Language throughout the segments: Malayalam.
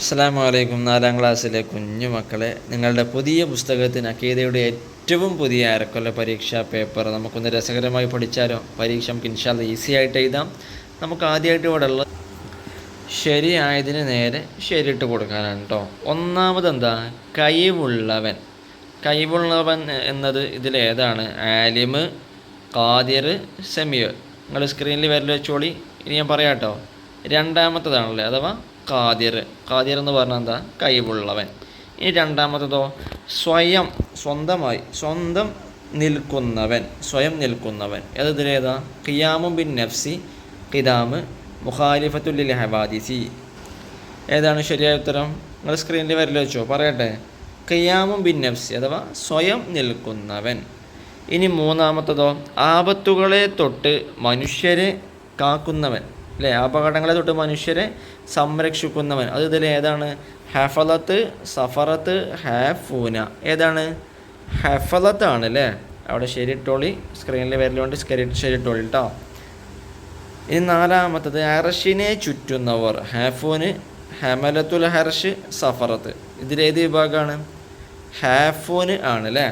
അസ്സാം വലൈക്കും നാലാം ക്ലാസ്സിലെ കുഞ്ഞു മക്കളെ നിങ്ങളുടെ പുതിയ പുസ്തകത്തിന് അക്കീതയുടെ ഏറ്റവും പുതിയ അരക്കൊല്ല പരീക്ഷാ പേപ്പർ നമുക്കൊന്ന് രസകരമായി പഠിച്ചാലോ? പരീക്ഷ നമുക്ക് ഇൻഷാല്ല ഈസി ആയിട്ട് എഴുതാം. നമുക്ക് ആദ്യമായിട്ട് ഇവിടെ ഉള്ളത് ശരിയായതിന് നേരെ ശരിയിട്ട് കൊടുക്കാനാണ് കേട്ടോ ഒന്നാമത് എന്താ കഴിവുള്ളവൻ. കഴിവുള്ളവൻ എന്നത് ഇതിലേതാണ് ആലിമ് കാതിർ സെമിയർ നിങ്ങൾ സ്ക്രീനിൽ വരൽ വെച്ചോളി. ഇനി ഞാൻ പറയാം കേട്ടോ രണ്ടാമത്തതാണല്ലേ? അഥവാ ഖാദിർ. ഖാദിർ എന്ന് പറഞ്ഞാൽ എന്താ? കഴിവുള്ളവൻ. ഇനി രണ്ടാമത്തതോ സ്വയം സ്വന്തമായി സ്വന്തം നിൽക്കുന്നവൻ സ്വയം നിൽക്കുന്നവൻ. അത് ഖിയാമും ബിൻ നഫ്സി ഖിദാമ് മുഖാലിഫത്തുല്ലിൽ ഹവാദിസി. ഏതാണ് ശരിയായ ഉത്തരം? നിങ്ങൾ സ്ക്രീനിൽ വരില്ല വെച്ചോ പറയട്ടെ. ഖിയാമും ബിൻ നഫ്സി അഥവാ സ്വയം നിൽക്കുന്നവൻ. ഇനി മൂന്നാമത്തതോ ആപത്തുകളെ തൊട്ട് മനുഷ്യരെ കാക്കുന്നവൻ. അല്ലേ? അപകടങ്ങളെ തൊട്ട് മനുഷ്യരെ സംരക്ഷിക്കുന്നവൻ. അത് ഇതിൽ ഏതാണ്? ഹെഫലത്ത് സഫറത്ത് ഹാഫൂന. ഏതാണ്? ഹെഫലത്ത് ആണ് അല്ലേ? അവിടെ ശരിട്ടോളി. സ്ക്രീനിൽ വരലുകൊണ്ട് ശരി ശരിയിട്ടോളി കേട്ടോ ഇനി നാലാമത്തത് അറഷിനെ ചുറ്റുന്നവർ. ഹാഫൂന് ഹമലത്തുൽ ഹർഷ് സഫറത്ത്. ഇതിലേത് വിഭാഗമാണ്? ഹാഫൂന് ആണ് അല്ലേ?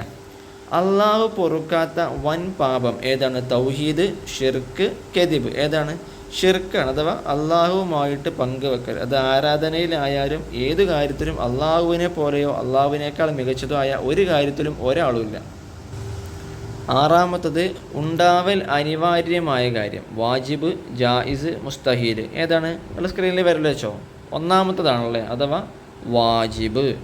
അള്ളാഹു പൊറുക്കാത്ത വൻ പാപം. ഏതാണ്? തൗഹീദ് ഷിർക്ക് കെതിബ്. ഏതാണ്? ഷിർക്കാണ് അഥവാ അള്ളാഹുവുമായിട്ട് പങ്കുവെക്കൽ. അത് ആരാധനയിലായാലും ഏത് കാര്യത്തിലും അള്ളാഹുവിനെ പോലെയോ അള്ളാഹുവിനേക്കാൾ മികച്ചതോ ആയ ഒരു കാര്യത്തിലും ഒരാളുമില്ല. ആറാമത്തത് ഉണ്ടാവൽ അനിവാര്യമായ കാര്യം. വാജിബ് ജായിസ് മുസ്തഹീൽ ഏതാണ്? സ്ക്രീനിൽ വരൽ വെച്ചോ. ഒന്നാമത്തതാണല്ലേ? അഥവാ വാജിബ്.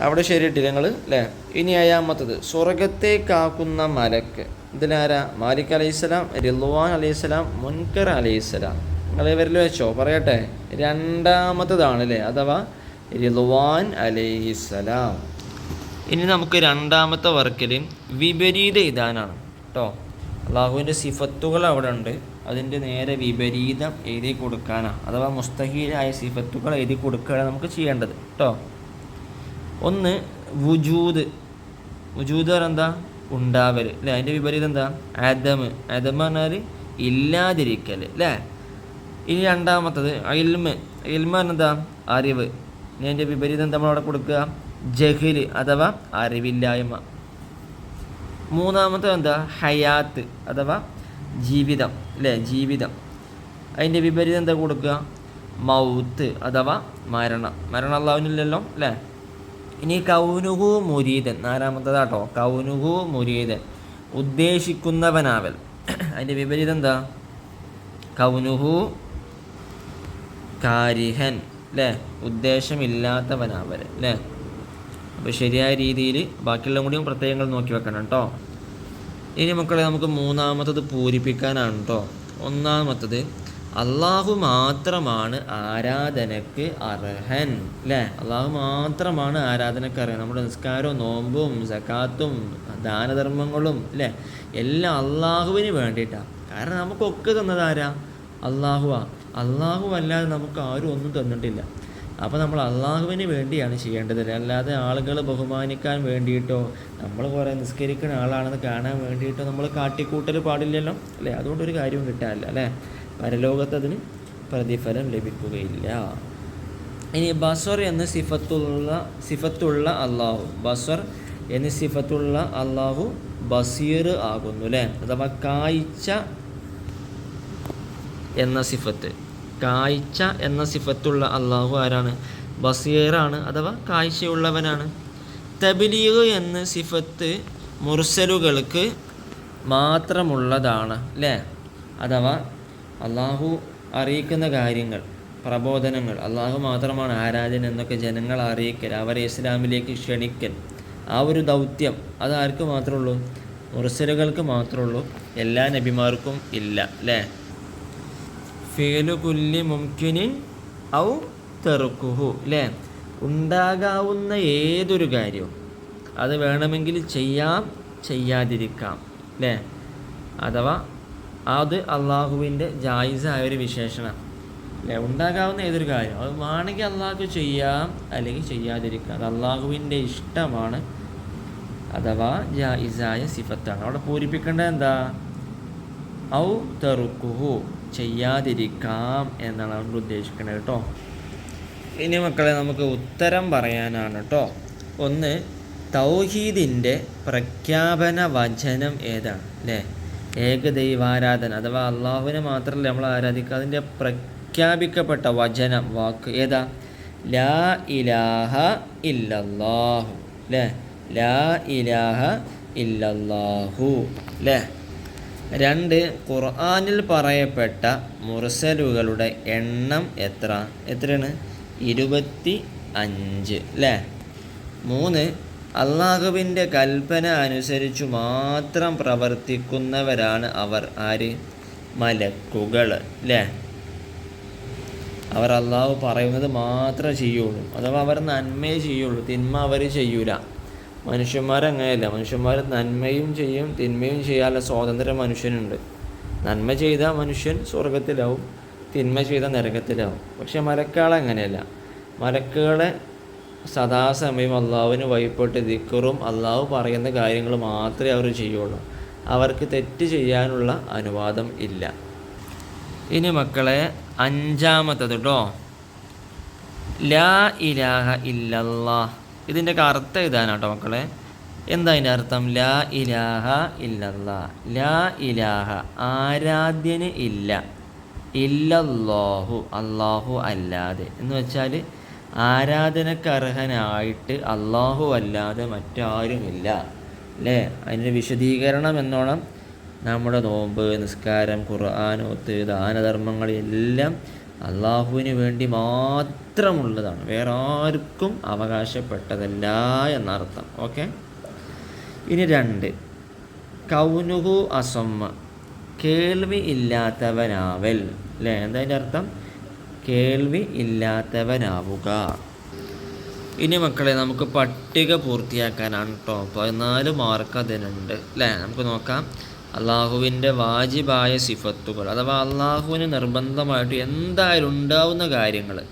അവിടെ ശരിയിട്ടില്ല ഞങ്ങൾ അല്ലേ ഇനി അയാമത്തത് സ്വർഗത്തെ കാക്കുന്ന മലക്ക്. ഇതിലാരാ? മാലിക് അലൈഹിസ്സലാം റിൽവാൻ അലൈഹിസ്സലാം മുൻകർ അലൈഹിസ്സലാം. നിങ്ങൾ ഇവരിൽ വെച്ചോ? പറയട്ടെ. രണ്ടാമത്തതാണ് അല്ലേ അഥവാ റിൽവാൻ അലൈഹിസ്സലാം. ഇനി നമുക്ക് രണ്ടാമത്തെ വർക്കിൽ വിപരീത എഴുതാനാണ്. കേട്ടോ അള്ളാഹുവിന്റെ സിഫത്തുകൾ അവിടെ ഉണ്ട്. അതിന്റെ നേരെ വിപരീതം എഴുതി കൊടുക്കാനാണ് അഥവാ മുസ്തഹീലായ സിഫത്തുകൾ എഴുതി കൊടുക്കുകയാണ് നമുക്ക് ചെയ്യേണ്ടത്. കേട്ടോ ഒന്ന് വുജൂദ്. വുജൂദ് പറഞ്ഞാൽ എന്താ? ഉണ്ടാവൽ അല്ലേ? അതിന്റെ വിപരീതം എന്താ? ആദമ്. ആദം പറഞ്ഞാൽ ഇല്ലാതിരിക്കൽ അല്ലേ? ഇനി രണ്ടാമത്തത് ഇൽമ പറഞ്ഞാൽ എന്താ? അറിവ്. ഇനി അതിന്റെ വിപരീതം നമ്മൾ അവിടെ കൊടുക്കുക? ജഹിൽ അഥവാ അറിവില്ലായ്മ. മൂന്നാമത്തെ എന്താ? ഹയാത്ത് അഥവാ ജീവിതം. അല്ലേ? ജീവിതം. അതിന്റെ വിപരീതം എന്താ കൊടുക്കുക? മൗത്ത് അഥവാ മരണം. മരണം അള്ളാവിനില്ലല്ലോ അല്ലേ? ഇനി കൗനുഹു മുരീതൻ. നാലാമത്തതാട്ടോ. കൗനുഹു മുരീതൻ. ഉദ്ദേശിക്കുന്നവനാവൽ. അതിന്റെ വിപരീതം എന്താ? കൗനുഹു കാരിഹൻ. അല്ലേ ഉദ്ദേശമില്ലാത്തവനാവൽ. അല്ലേ അപ്പോൾ ശരിയായ രീതിയിൽ ബാക്കിയുള്ള കൂടിയും പ്രത്യേകങ്ങൾ നോക്കി വെക്കണം കേട്ടോ ഇനി മക്കളെ നമുക്ക് മൂന്നാമത്തത് പൂരിപ്പിക്കാനാണ് കേട്ടോ ഒന്നാമത്തത് അള്ളാഹു മാത്രമാണ് ആരാധനക്ക് അർഹൻ അല്ലേ അള്ളാഹു മാത്രമാണ് ആരാധനക്ക് അർഹൻ. നമ്മുടെ നിസ്കാരവും നോമ്പും സക്കാത്തും ദാനധർമ്മങ്ങളും അല്ലേ എല്ലാം അള്ളാഹുവിന് വേണ്ടിയിട്ടാണ് കാരണം നമുക്കൊക്കെ തന്നത് ആരാ? അള്ളാഹുവാ അള്ളാഹു അല്ലാതെ നമുക്ക് ആരും ഒന്നും തന്നിട്ടില്ല. അപ്പോൾ നമ്മൾ അള്ളാഹുവിന് വേണ്ടിയാണ് ചെയ്യേണ്ടത്. അല്ലാതെ ആളുകൾ ബഹുമാനിക്കാൻ വേണ്ടിയിട്ടോ നമ്മൾ കുറേ നിസ്കരിക്കുന്ന ആളാണെന്ന് കാണാൻ വേണ്ടിയിട്ടോ നമ്മൾ കാട്ടിക്കൂട്ടൽ പാടില്ലല്ലോ അല്ലേ അതുകൊണ്ടൊരു കാര്യവും കിട്ടാനില്ല അല്ലേ പരലോകത്ത് അതിന് പ്രതിഫലം ലഭിക്കുകയില്ല. ഇനി ബസർ എന്ന സിഫത്തുള്ള സിഫത്തുള്ള അള്ളാഹു ബസർ എന്ന സിഫത്തുള്ള അള്ളാഹു ബസീർ ആകുന്നു അല്ലേ? അഥവാ കാഴ്ച എന്ന സിഫത്ത്. കാഴ്ച എന്ന സിഫത്തുള്ള അള്ളാഹു ആരാണ്? ബസീറാണ് അഥവാ കാഴ്ചയുള്ളവനാണ്. തബിലീഗ് എന്ന സിഫത്ത് മുർസലുകൾക്ക് മാത്രമുള്ളതാണ് അല്ലേ? അഥവാ അള്ളാഹു അറിയിക്കുന്ന കാര്യങ്ങൾ പ്രബോധനങ്ങൾ അള്ളാഹു മാത്രമാണ് ആരാധന എന്നൊക്കെ ജനങ്ങൾ അറിയിക്കൽ അവരെ ഇസ്ലാമിലേക്ക് ക്ഷണിക്കൽ. ആ ഒരു ദൗത്യം അത് ആർക്ക് മാത്രമേ ഉള്ളൂ മുർസലുകൾക്ക് മാത്രമേ ഉള്ളൂ എല്ലാ നബിമാർക്കും ഇല്ല അല്ലേ? ഫേലു കുല്ലി മുംകിനിൻ ഔ തെറുക്കുഹു അല്ലേ? ഉണ്ടാകാവുന്ന ഏതൊരു കാര്യവും അത് വേണമെങ്കിൽ ചെയ്യാം ചെയ്യാതിരിക്കാം അല്ലേ? അഥവാ അത് അള്ളാഹുവിന്റെ ജായിസായ ഒരു വിശേഷണം. അല്ലേ? ഉണ്ടാകാവുന്ന ഏതൊരു കാര്യം? അത് വേണമെങ്കിൽ അള്ളാഹു ചെയ്യാം അല്ലെങ്കിൽ ചെയ്യാതിരിക്കാം. അത് അള്ളാഹുവിന്റെ ഇഷ്ടമാണ് അഥവാ ജായിസായ സിഫത്താണ്. അവിടെ പൂരിപ്പിക്കേണ്ടത് എന്താ? ഔ തെറുക്കുഹു ചെയ്യാതിരിക്കാം എന്നാണ് അവർ ഉദ്ദേശിക്കുന്നത് കേട്ടോ. ഇനി മക്കളെ നമുക്ക് ഉത്തരം പറയാനാണ് കേട്ടോ. ഒന്ന് തൗഹീദിന്റെ പ്രഖ്യാപന വചനം ഏതാണ്? അല്ലേ? ഏകദൈവാരാധന അഥവാ അള്ളാഹുവിനെ മാത്രമല്ല നമ്മൾ ആരാധിക്കുക. അതിന്റെ പ്രഖ്യാപിക്കപ്പെട്ട വചനം വാക്ക് ഏതാ? ലാ ഇലാഹ ഇല്ലല്ലാഹു. അല്ലേ ലാ ഇലാഹ ഇല്ലല്ലാഹു. അല്ലേ രണ്ട് ഖുർആാനിൽ പറയപ്പെട്ട മുർസലുകളുടെ എണ്ണം എത്ര? എത്രയാണ്? ഇരുപത്തി അഞ്ച് അല്ലേ മൂന്ന് അള്ളാഹുവിന്റെ കൽപ്പന അനുസരിച്ചു മാത്രം പ്രവർത്തിക്കുന്നവരാണ് അവർ. ആര്? മലക്കുകൾ അല്ലേ അവർ അള്ളാഹു പറയുന്നത് മാത്രമേ ചെയ്യുള്ളൂ. അഥവാ അവർ നന്മയെ ചെയ്യുള്ളൂ. തിന്മ അവർ ചെയ്യൂല. മനുഷ്യന്മാരങ്ങനെയല്ല. മനുഷ്യന്മാർ നന്മയും ചെയ്യും തിന്മയും ചെയ്യാനുള്ള സ്വാതന്ത്ര്യം മനുഷ്യനുണ്ട്. നന്മ ചെയ്ത മനുഷ്യൻ സ്വർഗത്തിലാവും തിന്മ ചെയ്ത നരകത്തിലാവും. പക്ഷെ മലക്കുകളങ്ങനെയല്ല മലക്കുകളെ സദാസമയം അള്ളാഹുവിന് വഴിപ്പെട്ട് ദിക്കറും അള്ളാഹു പറയുന്ന കാര്യങ്ങൾ മാത്രമേ അവർ ചെയ്യുള്ളൂ. അവർക്ക് തെറ്റ് ചെയ്യാനുള്ള അനുവാദം ഇല്ല. ഇനി മക്കളെ അഞ്ചാമത്തത് കേട്ടോ ലാ ഇലാഹ ഇല്ലല്ലാ ഇതിന്റെ അർത്ഥം ഇതാണ് കേട്ടോ മക്കളെ. എന്താ അതിന്റെ അർത്ഥം? ലാ ഇലാഹ ഇല്ലല്ലാ ലാ ഇലാഹ ആരാധ്യന് ഇല്ല. ഇല്ലല്ലാഹു അള്ളാഹു അല്ലാതെ. എന്ന് വെച്ചാൽ ആരാധനക്ക് അർഹനായിട്ട് അള്ളാഹു അല്ലാതെ മറ്റാരുമില്ല. അല്ലേ? അതിന്റെ വിശദീകരണം എന്നോണം നമ്മുടെ നോമ്പ് നിസ്കാരം ഖുർആാനോത്ത് ദാനധർമ്മങ്ങൾ എല്ലാം അള്ളാഹുവിന് വേണ്ടി മാത്രമുള്ളതാണ്. വേറെ ആർക്കും അവകാശപ്പെട്ടതല്ല എന്നർത്ഥം. ഓക്കെ? ഇനി രണ്ട്. കൗനുഹു അസമ്മ. കേൾവി ഇല്ലാത്തവനാവൽ. അല്ലേ? എന്താ അതിന്റെ അർത്ഥം? കേൾവി ഇല്ലാത്തവനാവുക. ഇനി മക്കളെ നമുക്ക് പട്ടിക പൂർത്തിയാക്കാനാണ് കേട്ടോ പതിനാല് മാർക്ക് അതിനുണ്ട് അല്ലേ നമുക്ക് നോക്കാം. അള്ളാഹുവിന്റെ വാജിബായ സിഫത്തുകൾ അഥവാ അള്ളാഹുവിന് നിർബന്ധമായിട്ട് എന്തായാലും ഉണ്ടാവുന്ന കാര്യങ്ങൾ.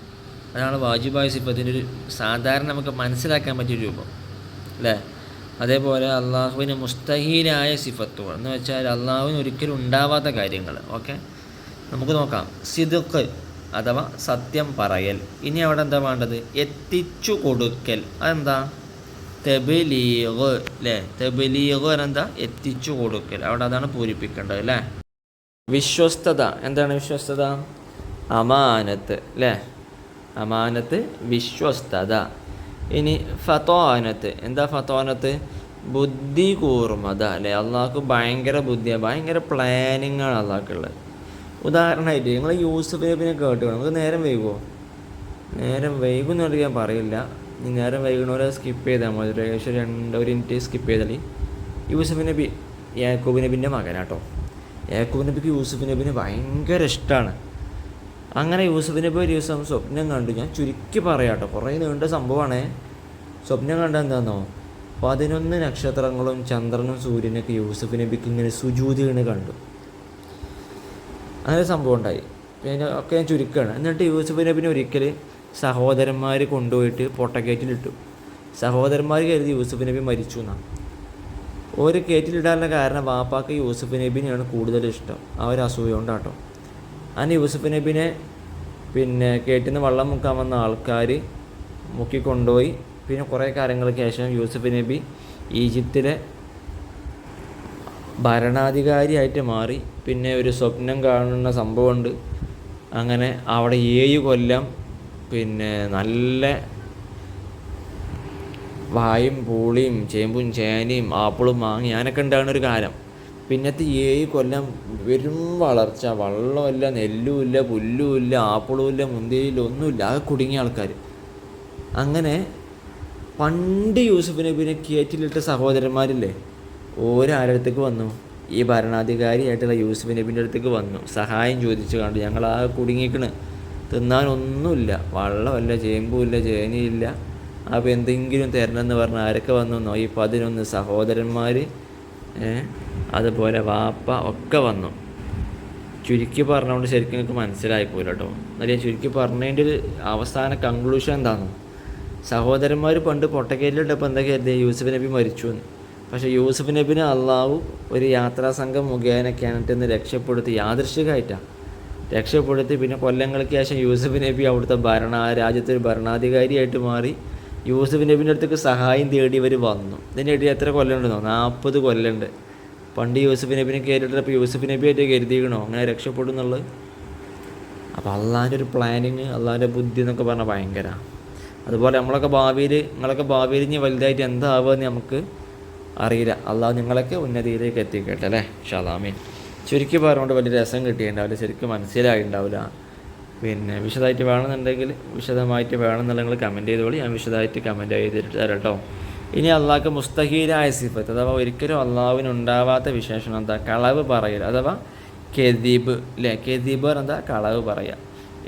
അതാണ് വാജിബായ സിഫത്തിന്റെ ഒരു സാധാരണ നമുക്ക് മനസ്സിലാക്കാൻ പറ്റിയ രൂപം അല്ലേ അതേപോലെ അള്ളാഹുവിന് മുസ്തഹീലായ സിഫത്തുകൾ എന്ന് വെച്ചാൽ അള്ളാഹുവിന് ഒരിക്കലും ഉണ്ടാവാത്ത കാര്യങ്ങൾ ഓക്കെ? നമുക്ക് നോക്കാം. സിദുക്ക് അഥവാ സത്യം പറയൽ. ഇനി അവിടെ എന്താ വേണ്ടത്? എത്തിച്ചു കൊടുക്കൽ. അതെന്താ? തെബലീഗ് അല്ലേ തെബലീഗ് എന്താ? എത്തിച്ചു കൊടുക്കൽ. അവിടെ അതാണ് പൂരിപ്പിക്കേണ്ടത് അല്ലേ വിശ്വസ്തത. എന്താണ് വിശ്വസ്തത? അമാനത്ത് അല്ലേ അമാനത്ത് വിശ്വസ്തത. ഇനി ഫത്തോനത്ത് എന്താ ഫത്തോനത്ത് ബുദ്ധി കൂർമത അല്ലേ അള്ളാഹ്ക്ക് ഭയങ്കര ബുദ്ധിയാണ് ഭയങ്കര പ്ലാനിങ്ങാണ് അള്ളാഹ്ക്കുള്ളത്. ഉദാഹരണമായിട്ട് നിങ്ങൾ യൂസഫ് നബിനെ കേട്ട് നമുക്ക് നേരം വൈകുമോ നേരം വൈകുമെന്നുള്ളത് ഞാൻ പറയില്ല. നീ നേരം വൈകുന്നവരെ സ്കിപ്പ് ചെയ്താൽ മതി. ഏകദേശം രണ്ട് ഒരു മിനിറ്റ് സ്കിപ്പ് ചെയ്താൽ യൂസഫ് നബി യാക്കൂബ് നബിന്റെ മകനാട്ടോ യാക്കൂബ് നബിക്ക് യൂസഫ് നബിനെ ഭയങ്കര ഇഷ്ടമാണ് അങ്ങനെ യൂസഫ് നബി ഒരു ദിവസം സ്വപ്നം കണ്ടു. ഞാൻ ചുരുക്കി പറയാട്ടോ കുറേ നീണ്ട സംഭവമാണേ സ്വപ്നം കണ്ട എന്താണെന്നോ പതിനൊന്ന് നക്ഷത്രങ്ങളും ചന്ദ്രനും സൂര്യനൊക്കെ യൂസഫ് നബിക്ക് ഇങ്ങനെ സുജൂതി വീണ് കണ്ടു. അങ്ങനെ സംഭവം ഉണ്ടായി. പിന്നെ ഒക്കെ ഞാൻ ചുരുക്കുകയാണ് എന്നിട്ട് യൂസഫിനെ പിന്നെ ഒരിക്കൽ സഹോദരന്മാർ കൊണ്ടുപോയിട്ട് പൊട്ടക്കേറ്റിലിട്ടു. സഹോദരന്മാർ കരുതി യൂസഫ് നബി മരിച്ചു എന്നാണ്. ഒരു കേറ്റിലിടാനുള്ള കാരണം വാപ്പാക്ക് യൂസഫ് നബിനെയാണ് കൂടുതൽ ഇഷ്ടം. അവർ അസൂയ കൊണ്ടാട്ടോ. അന്ന് യൂസഫ് നബിനെ പിന്നെ കേട്ടിൽ നിന്ന് വള്ളം മുക്കാൻ വന്ന ആൾക്കാർ മുക്കി കൊണ്ടുപോയി പിന്നെ കുറേ കാര്യങ്ങൾക്ക് ശേഷം യൂസഫ് നബി ഈജിപ്തിലെ ഭരണാധികാരിയായിട്ട് മാറി പിന്നെ ഒരു സ്വപ്നം കാണുന്ന സംഭവമുണ്ട്. അങ്ങനെ അവിടെ ഏഴ് കൊല്ലം പിന്നെ നല്ല വായും പൂളിയും ചേമ്പും ചേനയും ആപ്പിളും മാങ്ങി ഞാനൊക്കെ ഉണ്ടാകുന്ന ഒരു കാലം. പിന്നത്തെ ഏഴ് കൊല്ലം വെറും വളർച്ച വെള്ളമില്ല നെല്ലുമില്ല പുല്ലുമില്ല ആപ്പിളുമില്ല മുന്തിരിയില്ല ഒന്നുമില്ല ആകെ കുടുങ്ങിയ ആൾക്കാർ അങ്ങനെ പണ്ട് യൂസഫ് പിന്നെ കയറ്റിലിട്ട സഹോദരന്മാരില്ലേ? ഓരാരുടെ അടുത്തേക്ക് വന്നു. ഈ ഭരണാധികാരിയായിട്ടുള്ള യൂസഫ് നബിന്റെ അടുത്തേക്ക് വന്നു. സഹായം ചോദിച്ചു കണ്ടു. ഞങ്ങൾ ആ കുടുങ്ങിക്കണ്. തിന്നാനൊന്നുമില്ല. വള്ളമല്ല ചേമ്പുമില്ല ചേനയില്ല. അപ്പോൾ എന്തെങ്കിലും തരണമെന്ന് പറഞ്ഞ് ആരൊക്കെ വന്നു? ഈ പതിനൊന്ന് സഹോദരന്മാർ അതുപോലെ വാപ്പ ഒക്കെ വന്നു. ചുരുക്കി പറഞ്ഞുകൊണ്ട് ശരിക്കും എനിക്ക് മനസ്സിലായിപ്പോയില്ല കേട്ടോ എന്നാൽ ഞാൻ ചുരുക്കി പറഞ്ഞതിന്റെ ഒരു അവസാന കൺക്ലൂഷൻ എന്താണ് സഹോദരന്മാർ പണ്ട് പൊട്ടക്കേലിട്ടപ്പോൾ എന്താ കരുതി യൂസഫ് നബി മരിച്ചു എന്ന് പക്ഷേ യൂസഫ് നബിനെ അള്ളാഹു ഒരു യാത്രാ സംഘം മുഖേന കിണറ്റിൽ നിന്ന് രക്ഷപ്പെടുത്തി യാദൃശികമായിട്ടാണ്. രക്ഷപ്പെടുത്തി പിന്നെ കൊല്ലങ്ങൾക്ക് ശേഷം യൂസഫ് നബി അവിടുത്തെ ഭരണ രാജ്യത്തെ ഒരു ഭരണാധികാരിയായിട്ട് മാറി യൂസഫ് നബിന്റെ അടുത്തേക്ക് സഹായം തേടി ഇവർ വന്നു. ഇതിന്റെ ഇടയിൽ എത്ര കൊല്ലമുണ്ടെന്നോ? നാൽപ്പത് കൊല്ലമുണ്ട്. പണ്ട് യൂസഫ് നബിനെ കയറിയിട്ടപ്പോൾ യൂസഫ് നബി ആയിട്ട് കരുതിക്കണോ അങ്ങനെ രക്ഷപ്പെടും എന്നുള്ളത്? അപ്പോൾ അള്ളാന്റെ ഒരു പ്ലാനിങ് അള്ളാന്റെ ബുദ്ധി എന്നൊക്കെ പറഞ്ഞാൽ ഭയങ്കര. അതുപോലെ നമ്മളൊക്കെ ഭാവിയിൽ നിങ്ങളൊക്കെ ഭാവിയിൽ ഇനി വലുതായിട്ട് എന്താവുമെന്ന് നമുക്ക് അറിയില്ല. അള്ളാഹ് നിങ്ങളൊക്കെ ഉന്നതിയിലേക്ക് എത്തിക്കട്ടെ അല്ലേ? ഷാലാമീൻ ചുരുക്കി പറഞ്ഞുകൊണ്ട് വലിയ രസം കിട്ടിയിട്ടുണ്ടാവില്ല ശരിക്കും മനസ്സിലായിട്ടുണ്ടാവില്ല. പിന്നെ വിശദമായിട്ട് വേണമെന്നുണ്ടെങ്കിൽ വിശദമായിട്ട് വേണമെന്നുള്ള നിങ്ങൾ കമന്റ് ചെയ്തോളി. ഞാൻ വിശദമായിട്ട് കമന്റ് ചെയ്തിട്ട് തരാം കേട്ടോ. ഇനി അള്ളാഹ്ക്ക് മുസ്തഹീലായ സിഫത്ത് അഥവാ ഒരിക്കലും അള്ളാഹുവിന് ഉണ്ടാവാത്ത വിശേഷണം എന്താ? കളവ് പറയൽ അഥവാ കെദീബ് അല്ലേ കെദീബ് എന്താ കളവ് പറയുക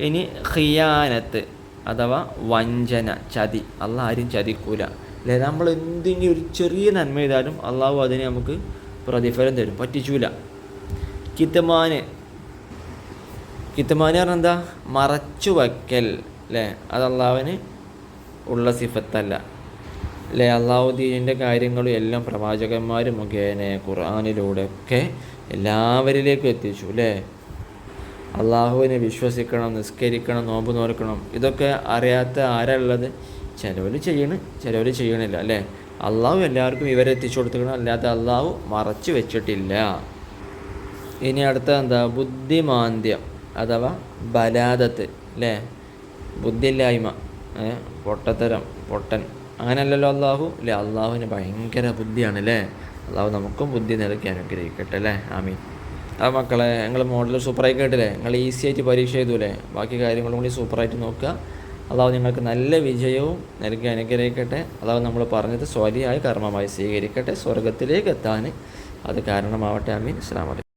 ഇനി ഖിയാനത്ത് അഥവാ വഞ്ചന ചതി. അള്ളാഹ് ആരും ചതിക്കൂല. അല്ലേ നമ്മൾ എന്തെങ്കിലും ഒരു ചെറിയ നന്മ ചെയ്താലും അള്ളാഹു അതിനെ നമുക്ക് പ്രതിഫലം തരും. പറ്റിച്ചൂല. കിത്തമാന്. കിത്തമാന് പറഞ്ഞാൽ എന്താ? മറച്ചു വയ്ക്കൽ. അല്ലേ അത് അള്ളാഹുവിന് ഉള്ള സിഫത്തല്ല. അല്ലേ അള്ളാഹുദ്ദീനിന്റെ കാര്യങ്ങളും എല്ലാം പ്രവാചകന്മാർ മുഖേന ഖുർആാനിലൂടെ ഒക്കെ എല്ലാവരിലേക്കും എത്തിച്ചു. അല്ലേ അള്ളാഹുവിനെ വിശ്വസിക്കണം നിസ്കരിക്കണം നോമ്പ് നോൽക്കണം ഇതൊക്കെ അറിയാത്ത ആരാ ഉള്ളത് ചിലവർ ചെയ്യണ് ചിലവർ ചെയ്യണില്ല അല്ലേ? അള്ളാഹു എല്ലാവർക്കും ഇവരെ എത്തിച്ചു കൊടുത്തിക്കണം അല്ലാത്ത അള്ളാഹു മറച്ചു വെച്ചിട്ടില്ല. ഇനി അടുത്ത എന്താ? ബുദ്ധിമാന്ദ്യം അഥവാ ബലാദത്ത് അല്ലേ? ബുദ്ധിയില്ലായ്മ പൊട്ടത്തരം പൊട്ടൻ. അങ്ങനെയല്ലല്ലോ അള്ളാഹു? അല്ലേ? അള്ളാഹുവിന് ഭയങ്കര ബുദ്ധിയാണ് അല്ലേ? അള്ളാഹു നമുക്കും ബുദ്ധി നൽകി അനുഗ്രഹിക്കട്ടെ അല്ലേ? ആമീൻ. ആ മക്കളെ നിങ്ങൾ മോഡൽ സൂപ്പറായി കേട്ടില്ലേ? നിങ്ങൾ ഈസി ആയിട്ട് പരീക്ഷ എഴുതൂലേ? ബാക്കി കാര്യങ്ങളും കൂടി സൂപ്പറായിട്ട് നോക്കുക. അതാവും നിങ്ങൾക്ക് നല്ല വിജയവും നൽകി അനുഗ്രഹിക്കട്ടെ. അതാവും നമ്മൾ പറഞ്ഞത്. സ്വലിയായ കർമ്മമായി സ്വീകരിക്കട്ടെ. സ്വർഗത്തിലേക്ക് എത്താൻ അത് കാരണമാവട്ടെ. അമീൻ ഇസ്ലാമലി